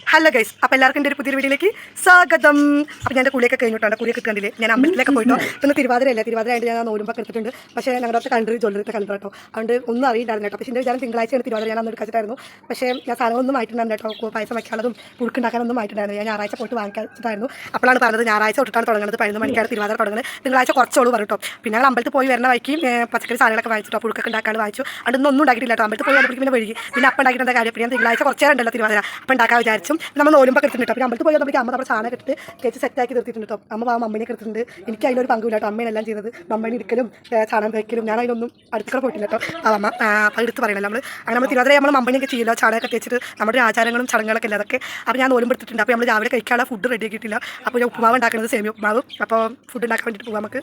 Hello guys അപ്പോൾ എല്ലാവർക്കും എന്റെ ഒരു പുതിയ വീഡിയോയിലേക്ക് സ്വാഗതം. അപ്പോൾ ഞാൻ എന്റെ കുളിയൊക്കെ കഴിഞ്ഞിട്ടുണ്ട്. കുളിയൊക്കെ കണ്ടില്ലേ? ഞാൻ അമ്പലത്തിലേക്ക് പോയിട്ടോ. പിന്നെ തിരുവാതിര അല്ല? തിരുവാതിര ആയിട്ട് ഞാൻ നോരുമ്പൊക്കെ എടുത്തിട്ടുണ്ട്. പക്ഷേ ഞങ്ങളുടെ അടുത്ത് കണ്ടു ജ്വല്ലറിത്തെ കണ്ടു കേട്ടോ. അതുകൊണ്ട് ഒന്നും അറിയില്ലായിരുന്നു കേട്ടോ. പക്ഷേ എന്റെ വിചാരം തിങ്കളാഴ്ചയാണ് തിരുവാതിര. ഞാൻ അന്ന് എടുക്കാച്ചിട്ടായിരുന്നു പക്ഷേ ഞാൻ സാധനമൊന്നും ആയിട്ടുണ്ടായിരുന്നു കേട്ടോ. പായസം വയ്ക്കാനുള്ളതും പുഴുക്കുണ്ടാക്കാനൊന്നും ആയിട്ടുണ്ടായിരുന്നു ഞാൻ ഞായറാഴ്ച പോയിട്ട് വാങ്ങിക്കാച്ചിട്ടായിരുന്നു അപ്പോഴാണ് പറഞ്ഞത് ഞായറാഴ്ച തൊട്ടിട്ടാണ് തുടങ്ങുന്നത് പതിനൊന്ന് മണിക്കാണ് തിരുവാതിര തുടങ്ങുന്നത് തിങ്കളാഴ്ച കുറച്ചോളൂ പറഞ്ഞു പിന്നെ ഞങ്ങൾ അമ്പലത്തിൽ പോയി വരുന്ന വഴിക്ക് പച്ചക്കറി സാധനങ്ങളൊക്കെ വാങ്ങിച്ചിട്ടോ പുഴുക്കൊക്കെ ഉണ്ടാക്കാൻ വാങ്ങിച്ചു. അതുകൊണ്ട് ഒന്നും കേട്ടോ. അമ്പലത്തിൽ പോയി വന്നപ്പോഴേക്കും പിന്നെ പിന്നെ അപ്പം ഉണ്ടാക്കിയിട്ട് കാര്യം? പിന്നെ തിങ്കളാഴ്ച കുറച്ച് ഉണ്ടല്ലോ തിരുവാതിര. അപ്പം ഉണ്ടാക്കാൻ വിചാരിച്ചു. നമ്മൾ നോരുമ്പോൾ എടുത്തിട്ടുണ്ട് അപ്പോൾ അമ്പലത്തിൽ പോയി നമുക്ക് അമ്മ നമ്മുടെ സാധനം ഇട്ടിട്ട് കഴിച്ച് സെറ്റാക്കി നിർത്തിയിട്ടുണ്ട് കേട്ടോ. അമ്മ ആ മമ്മീനെ എടുത്തിട്ടുണ്ട്. എനിക്ക് അതിനൊരു പങ്കുമില്ല കേട്ടോ. അമ്മയാണ് എല്ലാം ചെയ്തത്. മമ്മേനെ ഇരിക്കലും ചാണകം സാധനം തയ്ക്കലും ഞാൻ അതിനൊന്നും അടുക്കള പോയിട്ടില്ല കേട്ടോ. ആ അമ്മ അപ്പം എടുത്ത് പറയണല്ലോ നമ്മൾ അങ്ങനെ നമ്മൾ തിരുവാതിര നമ്മൾ മമ്മണിയൊക്കെ ചെയ്യില്ല. ചാണകമൊക്കെ തേച്ചിട്ട് നമ്മുടെ ആചാരങ്ങളും ചടങ്ങുകളൊക്കെ ഇല്ല അതൊക്കെ. അപ്പോൾ ഞാൻ നോലും എടുത്തിട്ടുണ്ട്. അപ്പോൾ നമ്മൾ രാവിലെ കഴിക്കാനുള്ള ഫുഡ് റെഡി ആക്കിയിട്ടില്ല. അപ്പോൾ ഞാൻ ഉപ്പുമാവ് ഉണ്ടാക്കുന്നത് സേമിയ ഉപ്പുമാവ്. അപ്പോൾ ഫുഡ് ഉണ്ടാക്കാൻ വേണ്ടിയിട്ട് പോകാം നമുക്ക്.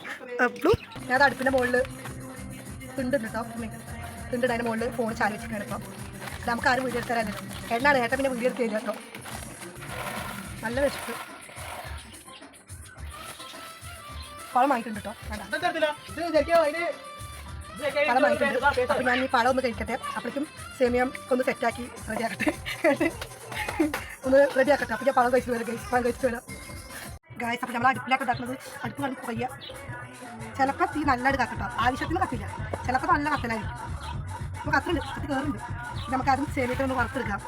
ഞാൻ അടുപ്പിന്റെ മുകളിൽ തിണ്ടുണ്ട് കേട്ടോ. തിണ്ടിട്ട് അതിന്റെ മുകളിൽ ഫോൺ ഇപ്പോൾ ഇത് നമുക്ക് ആരും വീഡിയോ എടുത്തരാനല്ലോ എണ്ണാണ് ഏട്ടൻ പിന്നെ വീഡിയോ എടുത്ത് തരിക കേട്ടോ നല്ല വിശപ്പ്. പഴം വാങ്ങിയിട്ടുണ്ട് കേട്ടോ. പഴം വാങ്ങിയിട്ടുണ്ട്. ഞാൻ ഈ പഴം ഒന്ന് കഴിക്കട്ടെ. അപ്പോഴേക്കും സേമിയം ഒന്ന് സെറ്റാക്കി റെഡിയാക്കട്ടെ. ഒന്ന് റെഡിയാക്കട്ടെ. അപ്പം ഞാൻ പഴം കഴിച്ചു വരാം ഗൈസ് പഴം കഴിച്ചു വരാം. ഗായസ് അപ്പം നമ്മൾ അടുപ്പിലൊക്കെ ഉണ്ടാക്കുന്നത് അടുപ്പ് കണ്ടു പുകയ്യ ചിലപ്പോൾ തീ നല്ല കത്തട്ടോ. ആവശ്യത്തിന് കത്തില്ല. ചിലപ്പോൾ നല്ല കത്തലായിരിക്കും. നമുക്ക് അത്രയും ലക്ഷത്തിൽ കയറുണ്ട് നമുക്ക് അതും ചെറിയിട്ട് ഒന്ന് വറുത്തെടുക്കാം.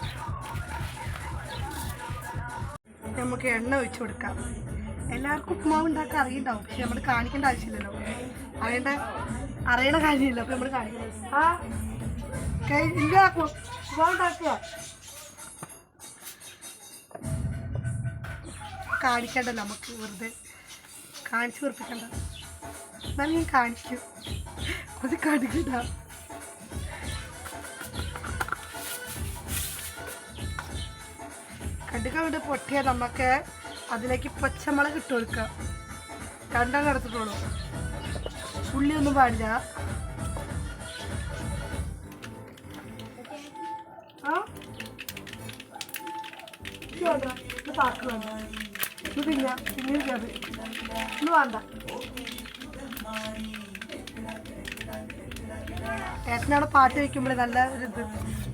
നമുക്ക് എണ്ണ ഒഴിച്ചു കൊടുക്കാം. എല്ലാവർക്കും ഉപ്പുമാവ് ഉണ്ടാക്കാൻ അറിയുണ്ടാവും പക്ഷെ നമ്മൾ കാണിക്കേണ്ട ആവശ്യമില്ലല്ലോ. അറിയേണ്ട അറിയണ കാര്യമില്ല. അപ്പം നമ്മൾ കാണിക്കുന്നത് ആ ഉപ്പുമാവ് ഉണ്ടാക്കുക. കാണിക്കണ്ടല്ലോ നമുക്ക് വെറുതെ. കാണിച്ചു വെറുപ്പിക്കണ്ട. എന്നാലും ഞാൻ കാണിക്കും. അത് കാണിക്കണ്ട. കടുക കൊണ്ട് പൊട്ടിയാൽ നമുക്ക് അതിലേക്ക് പച്ചമുളക് ഇട്ട് കൊടുക്കാം. രണ്ടെണ്ണം എടുത്തിട്ടുള്ളൂ. ഉള്ളിയൊന്നും പാടില്ല. ആ? പാട്ട് വെക്കുമ്പോൾ നല്ല ഒരു ഇത്.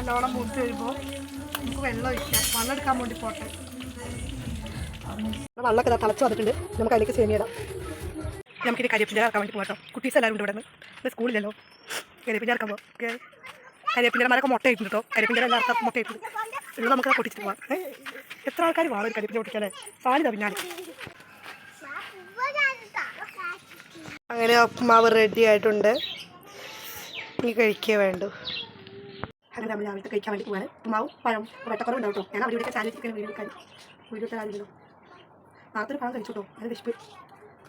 നല്ലോണം മൂത്ത് വരുമ്പോൾ നമുക്ക് വെള്ളം ഒഴിക്കാം. വെള്ളം എടുക്കാൻ വേണ്ടി പോട്ടെ. വെള്ളമൊക്കെ തളച്ച് വന്നിട്ടുണ്ട്. നമുക്ക് അതിലേക്ക് സേമിയിടാം നമുക്കിത് കരിയപ്പിന്റെ ഇറക്കാൻ വേണ്ടി പോകാം കുട്ടീസ് എല്ലാവരും ഉണ്ട് ഇവിടെ നിന്ന് സ്കൂളിലല്ലോ കരിയപ്പിന്റെ ഇറക്കാൻ പോകാം കരിയപ്പിന്റെ മരൊക്കെ മുട്ട ഇട്ടുണ്ട് കേട്ടോ കരിയപ്പിന്റെ എല്ലാവർക്കും മുട്ട ഇട്ടുണ്ട് ഇന്ന് നമുക്ക് പൊട്ടിച്ചിട്ട് പോകാം എത്ര ആൾക്കാർ വേണം ഒരു കരിയപ്പിന്റെ പൊട്ടിക്കാനേ സാധ്യത പിന്നാലെ. അങ്ങനെ ഉപ്പുമാവ് റെഡി ആയിട്ടുണ്ട്. ഇനി കഴിക്കേ വേണ്ടു. നമ്മൾ രാവിലത്തെ കഴിക്കാൻ വേണ്ടി പോകാൻ ഉപ്പുമാവും പഴം വെട്ടക്കുറവ് ഉണ്ടാവും കേട്ടോ. ഞാൻ അവിടെ ഇവിടെ ചാനൽ ചിക്കൻ വീഡിയോ എടുക്കാൻ. വീഡിയോ എടുത്ത കാര്യമില്ലല്ലോ മാത്രം പഴം കഴിച്ചു കേട്ടോ. അത് വിശപ്പ്.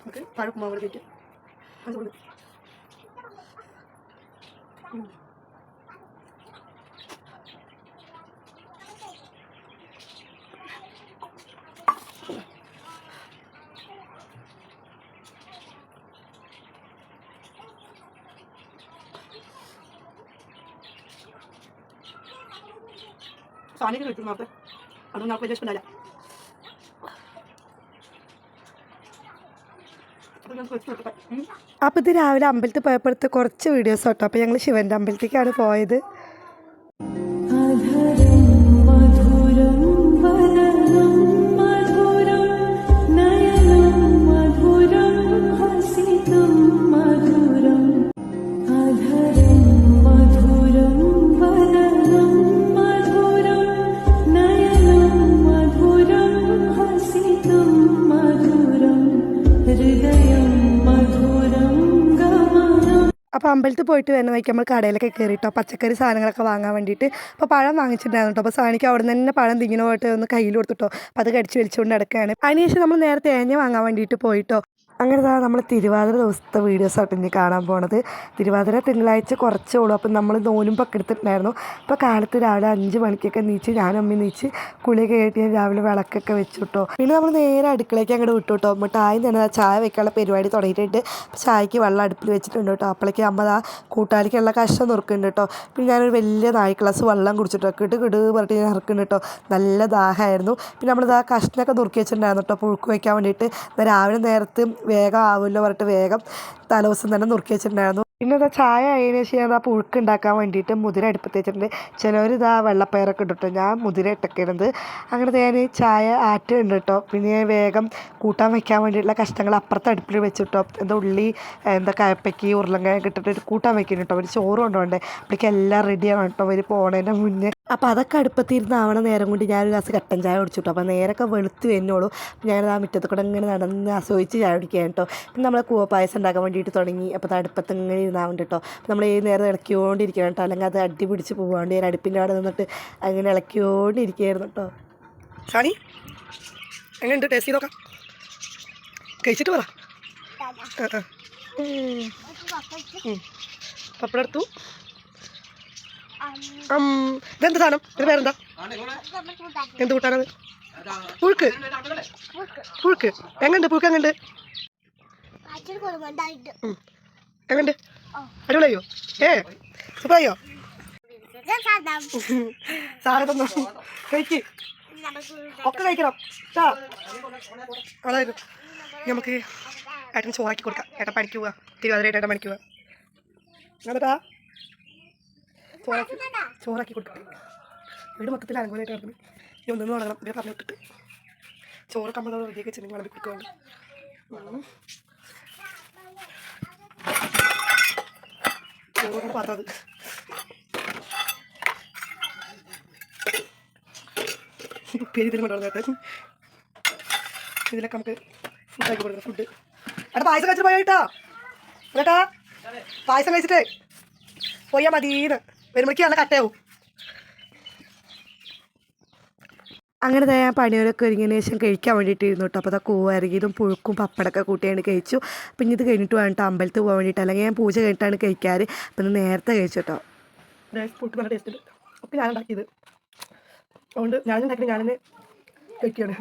നമുക്ക് പഴം ഉപ്പുമാവ് കൂടെ കഴിക്കാം. അതുകൊണ്ട് സാനിക്ക് കിട്ടും നമുക്ക് അതൊന്നും നമുക്ക് വലിയ ഇഷ്ടമല്ല അപ്പോൾ ഇത് രാവിലെ അമ്പലത്തിൽ പോയപ്പോഴത്തെ കുറച്ച് വീഡിയോസ് കേട്ടോ അപ്പോൾ ഞങ്ങൾ ശിവന്റെ അമ്പലത്തേക്കാണ് പോയത്. അപ്പോൾ അമ്പലത്തിൽ പോയിട്ട് വരുന്ന വഴിക്ക് നമ്മൾ കടയിലൊക്കെ കയറിയിട്ടോ പച്ചക്കറി സാധനങ്ങളൊക്കെ വാങ്ങാൻ വേണ്ടിയിട്ട്. അപ്പോൾ പഴം വാങ്ങിച്ചിട്ടുണ്ടായിരുന്നു കേട്ടോ. അപ്പോൾ സാനിക്ക് അവിടെ നിന്ന് തന്നെ പഴം തിങ്ങിന് പോയിട്ട് ഒന്ന് കയ്യിൽ കൊടുത്തിട്ടോ അപ്പോൾ അത് കടിച്ച് വലിച്ചുകൊണ്ട് നടക്കുകയാണ്. അതിനുശേഷം നമ്മൾ നേരെ തേങ്ങ വാങ്ങാൻ വേണ്ടിയിട്ട് പോയിട്ടോ. അങ്ങനെ തന്നെ നമ്മൾ തിരുവാതിര ദിവസത്തെ വീഡിയോസ് ആയിട്ട് ഇനി കാണാൻ പോണത്. തിരുവാതിര തിങ്കളാഴ്ച കുറച്ചേ ഉള്ളൂ അപ്പം നമ്മൾ നോലുമ്പൊക്കെ എടുത്തിട്ടുണ്ടായിരുന്നു. അപ്പോൾ കാലത്ത് രാവിലെ അഞ്ച് മണിക്കൊക്കെ നീച്ച് ഞാൻ അമ്മയും നീച്ച് കുളിയൊക്കെ കയറ്റി ഞാൻ രാവിലെ വിളക്കൊക്കെ വെച്ചു കേട്ടോ പിന്നെ നമ്മൾ നേരെ അടുക്കളയ്ക്ക് അങ്ങോട്ട് വിട്ടു കേട്ടോ മിഠായി തന്നെ ചായ വെക്കാനുള്ള പരിപാടി തുടങ്ങിയിട്ടുണ്ട്. ചായക്ക് വെള്ളം അടുപ്പിൽ വെച്ചിട്ടുണ്ട് കേട്ടോ. അപ്പോഴേക്ക് അമ്മ ആ കൂട്ടാലിക്കുള്ള കഷ്ണം നുറുക്കുന്നുണ്ട് കേട്ടോ. പിന്നെ ഞാനൊരു വലിയ നായ് ഗ്ലാസ് വെള്ളം കുടിച്ചിട്ടോ. കിട് കിട് പറഞ്ഞിട്ട് ഞാൻ ഇറക്കുന്നുണ്ട് കേട്ടോ. നല്ല ദാഹമായിരുന്നു. പിന്നെ നമ്മളിത് ആ കഷ്ണമൊക്കെ നുറുക്കി വെച്ചിട്ടുണ്ടായിരുന്നു കേട്ടോ. പുഴുക്ക് വയ്ക്കാൻ വേണ്ടിയിട്ട്. രാവിലെ നേരത്ത് വേഗം ആവുമല്ലോ പറഞ്ഞിട്ട് വേഗം തലേദിവസം തന്നെ നുറുക്കി വെച്ചിട്ടുണ്ടായിരുന്നു. പിന്നെ ഇതാ ചായ ആയതിനു ശേഷം ഞാൻ പുഴുക്ക് ഉണ്ടാക്കാൻ വേണ്ടിയിട്ട് മുതിര അടുപ്പത്ത് വെച്ചിട്ടുണ്ട്. ചിലവർ ഇതാ വെള്ളപ്പയറൊക്കെ ഇട്ടിട്ടോ ഞാൻ മുതിര ഇട്ടക്കരുത് അങ്ങനെ ഞാൻ ചായ ആറ്റുണ്ട് കേട്ടോ. പിന്നെ ഞാൻ വേഗം കൂട്ടാൻ വയ്ക്കാൻ വേണ്ടിയിട്ടുള്ള കഷ്ടങ്ങൾ അപ്പുറത്തെ അടുപ്പിൽ വെച്ചിട്ടോ എന്താ ഉള്ളി എന്താ കയപ്പയ്ക്ക് ഉരുളങ്കിഴങ്ങ് ഇട്ടിട്ട് ഒരു കൂട്ടാൻ വെക്കുന്നു കേട്ടോ. അവർ ചോറ് കൊണ്ടുപോകണ്ടേ? അപ്പോഴേക്കും എല്ലാം റെഡിയാണ് കേട്ടോ. അവർ പോണേന്റെ മുന്നേ. അപ്പോൾ അതൊക്കെ അടുപ്പത്തിരുന്നാവണ നേരം കൊണ്ട് ഞാൻ ഒരു ഗ്ലാസ് കട്ടൻ ചായ കുടിച്ചിട്ടോ അപ്പോൾ നേരൊക്കെ വെളുത്ത് വരുന്നോളൂ. ഞാനത് ആ മുറ്റത്ത് കൂടെ ഇങ്ങനെ നടന്ന് ആസ്വദിച്ച് ചായ കുടിക്കാൻ കേട്ടോ. പിന്നെ നമ്മൾ കൂവ പായസം ഉണ്ടാക്കാൻ വേണ്ടിയിട്ട് തുടങ്ങി. അപ്പോൾ അടുപ്പത്ത് ഇങ്ങനെ ഇരുന്നാവുണ്ട് കേട്ടോ നമ്മൾ ഈ നേരം ഇളക്കിയോണ്ടിരിക്കണം കേട്ടോ അല്ലെങ്കിൽ അത് അടി പിടിച്ച് പോകാണ്ട് ഞാൻ അടുപ്പിന്റെ അവിടെ നിന്നിട്ട് അങ്ങനെ ഇളക്കിക്കൊണ്ടിരിക്കുകയായിരുന്നു കേട്ടോ ഷാണി എങ്ങനെയുണ്ട്? ടേസ്റ്റ് ചെയ്ത് നോക്കാം. കഴിച്ചിട്ട് പറ. ആ, ആ. ഉം. ഉം. പപ്പടം എടുത്തു. ഇതെന്ത് സാധനം? ഇത് പേരെന്താ? എന്ത് കൂട്ടാനത്? പുഴുക്ക്. പുഴുക്ക്. എങ്ങണ്ട് പുഴുക്ക് എങ്ങണ്ട്. എങ്ങണ്ട് അടിപൊളിയോ ഏ സൂപ്പറായോ? സാറ് തന്നു കഴിക്ക്. ഒക്കെ കഴിക്കണം. ട്ടാ. അതായത് നമുക്ക് ഏട്ടൻ ചോറാക്കി കൊടുക്കാം. ഏട്ടൻ പണിക്ക് പോവാ. തിരുവാതിരയായിട്ട് ഏട്ടൻ പണിക്ക് പോവാ. എന്നിട്ടാ ചോറാക്കി ചോറാക്കി കൊടുക്കാം. വീട് മൊത്തത്തിൽ അനുകൂലമായിട്ട് നടന്നു ഇനി ഒന്നും തുടങ്ങണം പറഞ്ഞു വിട്ടിട്ട് ചോറ് കമ്പത് റെഡിയൊക്കെ വെച്ചിട്ടുണ്ടെങ്കിൽ വിളമ്പി കൊടുക്കുന്നുണ്ട് ചോറ് പാത്തത് ഇതിലൊക്കെ നമുക്ക് ഫുഡാക്കി കൊടുക്കണം ഫുഡ് എടാ പായസം പോയിട്ടാ എന്നിട്ടാ പായസം കഴിച്ചിട്ട് പോയാ മതീന്ന്. വരുമ്പോഴേക്കും നല്ല കട്ടയാവും. അങ്ങനെ ഞാൻ പണിയൊക്കെ ഒരുങ്ങിയതിന് ശേഷം കഴിക്കാൻ വേണ്ടിയിട്ട് ഇരുന്നു കേട്ടോ. അപ്പോൾ അതാ കൂവരകിയതും പുഴുക്കും പപ്പടമൊക്കെ കൂട്ടിയാണ് കഴിച്ചു. അപ്പം ഇനി ഇത് കഴിഞ്ഞിട്ട് വേണ്ട അമ്പലത്തിൽ പോകാൻ വേണ്ടിയിട്ട്. അല്ലെങ്കിൽ ഞാൻ പൂജ കഴിഞ്ഞിട്ടാണ് കഴിക്കാറ്. അപ്പം ഇന്ന് നേരത്തെ കഴിച്ചു കേട്ടോ. പുട്ട് നല്ല ടേസ്റ്റ് ഒക്കെ ഞാൻ ഉണ്ടാക്കിയത്. അതുകൊണ്ട് ഞാൻ ഉണ്ടാക്കി ഞാൻ കഴിക്കുകയാണ്.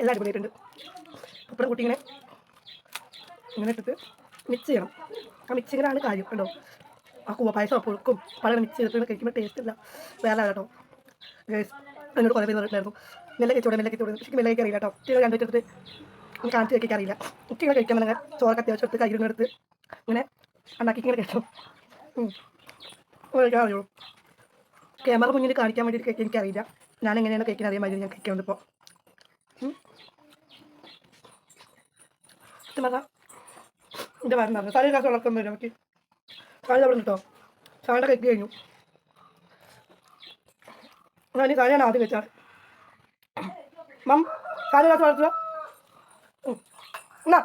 എല്ലാം അടിപൊളിയായിട്ടുണ്ട്. പപ്പടം കൂട്ടി ഇങ്ങനെ ഇങ്ങനെ ഇട്ടിട്ട് മിക്സ് ചെയ്യണം. ആ മിക്സിങ്ങനാണ് കാര്യം കേട്ടോ ആ കൂവ പായസം പൊഴുക്കും പഴം മിക്സ് ചെയ്തിട്ട് കഴിക്കുമ്പോൾ ടേസ്റ്റ് ഇല്ല. വേറെ കേട്ടോ? ഗേസ് എന്നോട് കുറേ പേര് പറഞ്ഞിട്ടുണ്ടായിരുന്നു. നെല്ല കഴിച്ചോടെ നെല്ല കഴിച്ചോടെ പക്ഷേ കഴിക്കാൻ അറിയില്ല കേട്ടോ. ഉച്ചകൾ കണ്ടിട്ട് ഒന്ന് കാണിച്ച് കഴിക്കാൻ അറിയില്ല. ഇങ്ങനെ കഴിക്കാൻ തന്നെ ചോറൊക്കെ അത്യാവശ്യം എടുത്ത് കയ്യിൽ എടുത്ത് ഇങ്ങനെ ഉണ്ടാക്കി ഇങ്ങനെ കഴിച്ചോ കഴിക്കാൻ അറിയുള്ളൂ ക്യാമറ മുന്നിൽ കാണിക്കാൻ വേണ്ടിയിട്ട് കഴിക്കാൻ എനിക്കറിയില്ല ഞാൻ എങ്ങനെയാണ് കഴിക്കാൻ അറിയാൻ മതി ഞാൻ കഴിക്കാൻ ഇപ്പോൾ എന്റെ വരുന്നത് സാറിന് സാരി കാശ് വളർത്തുന്നു വരും നമുക്ക് സാരി അവിടെ നിട്ടോ സാറിന്റെ കെക്ക് കഴിഞ്ഞു. ഞാൻ സാരിയാണ് ആദ്യം വെച്ചാൽ മം സാറിന് കാശ് വളർത്തുക. എന്നാ?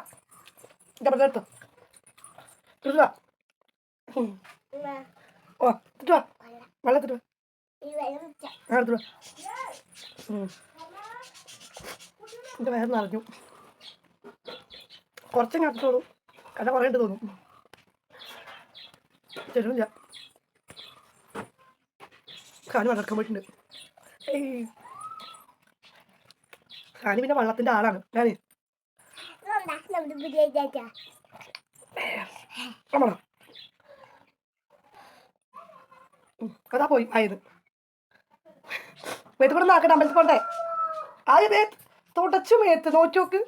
എന്റെ അവിടെ എടുത്തോ. ഓ എടുത്തുക വെള്ളം ആ എടുത്തുക എന്റെ നിറഞ്ഞു. ഞെട്ടോളൂ കട പറയേണ്ടി തോന്നും. തരുമില്ല ഖാന് വളർക്കാൻ പോയിട്ടുണ്ട്. ഏയ്. പിന്നെ വള്ളത്തിന്റെ ആളാണ്. ഞാനേ. കഥാ പോയി ആയത്. മേത്ത് കൂടെ നാക്കട്ടെ അമ്പലത്തിൽ പോണ്ടേ? ആയ മേത്ത് തുടച്ചു മേത്ത്. നോക്കി നോക്ക്.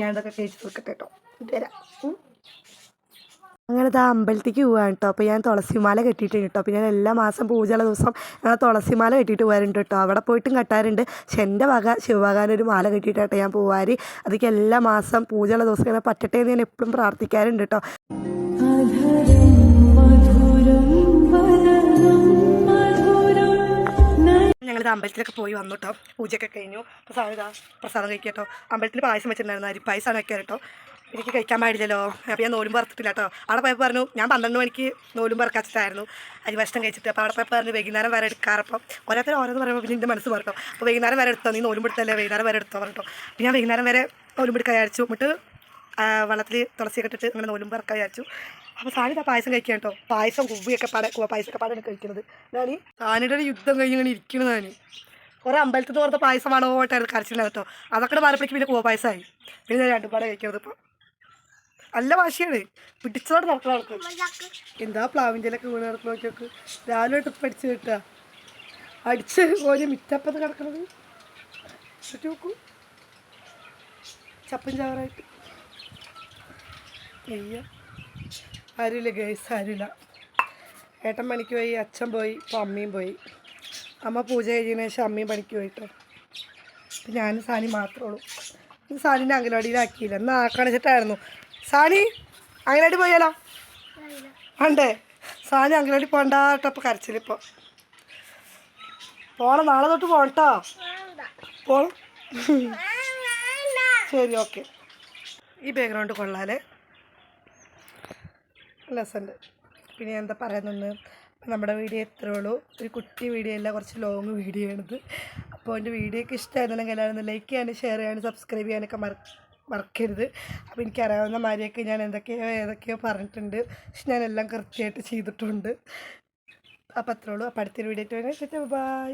ഞാൻ ഇതൊക്കെ കഴിച്ച് കേട്ടോ വരാം. അങ്ങനെ ആ അമ്പലത്തേക്ക് പോവാണ് കേട്ടോ അപ്പോൾ ഞാൻ തുളസിമാല കെട്ടിയിട്ടുണ്ട് കേട്ടോ അപ്പോൾ ഞാൻ എല്ലാ മാസം പൂജയുള്ള ദിവസം ഞങ്ങൾ തുളസിമാല കെട്ടിയിട്ട് പോകാറുണ്ട് കേട്ടോ അവിടെ പോയിട്ടും കെട്ടാറുണ്ട്. പക്ഷേ എന്റെ വക ശിവഭഗവാനൊരു മാല കെട്ടിയിട്ട് ഞാൻ പോവാറ് അതൊക്കെ എല്ലാ മാസം പൂജയുള്ള ദിവസം ഇങ്ങനെ പറ്റട്ടെ എന്ന് ഞാൻ എപ്പോഴും പ്രാർത്ഥിക്കാറുണ്ട് കേട്ടോ അമ്പലത്തിലൊക്കെ പോയി വന്നു കേട്ടോ പൂജയൊക്കെ കഴിഞ്ഞു. പ്രസാദം പ്രസാദം കഴിക്കാം കേട്ടോ അമ്പലത്തിൽ പായസം വെച്ചിട്ടുണ്ടായിരുന്നു. അരിപ്പായസം പായസമാണ് കേട്ടോ എനിക്ക് കഴിക്കാൻ പാടില്ലല്ലോ. അപ്പോൾ ഞാൻ നോലും പറത്തിട്ടില്ല കേട്ടോ അവിടെ പോയപ്പോൾ പറഞ്ഞു ഞാൻ പന്ത്രണ്ട് മണിക്ക് നോലും പറക്കാച്ചിട്ടായിരുന്നു അരി ഭക്ഷണം കഴിച്ചിട്ട്. അപ്പോൾ അവിടെ പോയപ്പോൾ പറഞ്ഞു വൈകുന്നേരം വരെ എടുക്കാറപ്പം ഓരോരുത്തർ ഓരോന്ന് പറയുമ്പോൾ പിന്നെ എന്റെ മനസ്സ് പറഞ്ഞു അപ്പോൾ വൈകുന്നേരം വരെ എടുത്തോ? നീ നോലും എടുത്തല്ലേ? വൈകുന്നേരം വരെ എടുത്തോ? പറഞ്ഞു അപ്പോൾ ഞാൻ വൈകുന്നേരം വരെ നോലും എടുക്കാൻ വിചാരിച്ചു. എന്നിട്ട് വെള്ളത്തിൽ തുളസി ഇട്ടിട്ട് അങ്ങനെ നോലും പറക്കാൻ വിചാരിച്ചു. അപ്പോൾ സാനിതാ പായസം കഴിക്കാൻ കേട്ടോ പായസം കുവ്വിയൊക്കെ പാടെ കുവ പായസമൊക്കെ പാടാണ് കഴിക്കുന്നത്. ഞാൻ സാനിയുടെ ഒരു യുദ്ധം കഴിഞ്ഞ് ഇങ്ങനെ ഇരിക്കുന്നത് ഞാൻ കുറേ അമ്പലത്തിൽ തോർത്ത പായസമാണോ ആയിട്ടായിരുന്നു കരച്ചിട്ടുണ്ടായിരുന്നു കേട്ടോ അതൊക്കെ മാറിയപ്പോഴേക്ക് പിന്നെ കുവ പായസമായി പിന്നെ ഞാൻ രണ്ടും പാടെ കഴിക്കുന്നത് ഇപ്പോൾ നല്ല വാശിയാണ്. പിടിച്ചോട് നടക്കണം ആൾക്ക് എന്താ പ്ലാവിന്റെ ഇലൊക്കെ വീണ് നടക്കണം നോക്കിയൊക്കെ. നോക്ക് രാവിലെ ട്രിപ്പ് അടിച്ച് കിട്ടുക അടിച്ച് ഒരു മിറ്റപ്പത്ത് കിടക്കണത്. ചുറ്റി നോക്കൂ. ചപ്പൻ ചാറായിട്ട് അയ്യ. ആരുമില്ല ഗേസ് ആരുമില്ല ഏട്ടൻ പണിക്ക് പോയി അച്ഛൻ പോയി ഇപ്പോൾ അമ്മയും പോയി. അമ്മ പൂജ കഴിഞ്ഞതിന് ശേഷം അമ്മയും പണിക്ക് പോയിട്ടോ. ഞാനും സാനി മാത്രമേ ഉള്ളൂ. സാനിനെ അങ്കലവാടിയിലാക്കിയില്ല എന്നാൽ ആക്കാണിച്ചിട്ടായിരുന്നു. സാനി അങ്ങനായിട്ട് പോയാലോ? വേണ്ടേ? സാനി കേട്ടോ അപ്പം കരച്ചിലിപ്പോൾ പോണം നാളെ തൊട്ട് പോകട്ടോ പോണം. ശരി ഓക്കെ. ഈ ബാക്ക്ഗ്രൗണ്ട് കൊള്ളാലേ. രസമുണ്ട് പിന്നെ എന്താ പറയുന്നത് നമ്മുടെ വീഡിയോ ഇത്രേ ഉള്ളൂ. ഒരു കുട്ടി വീഡിയോ അല്ല കുറച്ച് ലോങ് വീഡിയോ ആണിത്. അപ്പോൾ എന്റെ വീഡിയോ ഒക്കെ ഇഷ്ടമായിരുന്നെങ്കിൽ എല്ലാവരും ലൈക്ക് ചെയ്യാനും ഷെയർ ചെയ്യാനും സബ്സ്ക്രൈബ് ചെയ്യാനൊക്കെ മറ മറക്കരുത്. അപ്പോൾ എനിക്കറിയാവുന്ന മാതിരിയൊക്കെ ഞാൻ എന്തൊക്കെയോ ഏതൊക്കെയോ പറഞ്ഞിട്ടുണ്ട്. പക്ഷെ ഞാൻ എല്ലാം കൃത്യമായിട്ട് ചെയ്തിട്ടുണ്ട്. അപ്പോൾ അത്രേ ഉള്ളൂ. അപ്പോൾ അടുത്തൊരു വീഡിയോ ആയിട്ട് ബൈ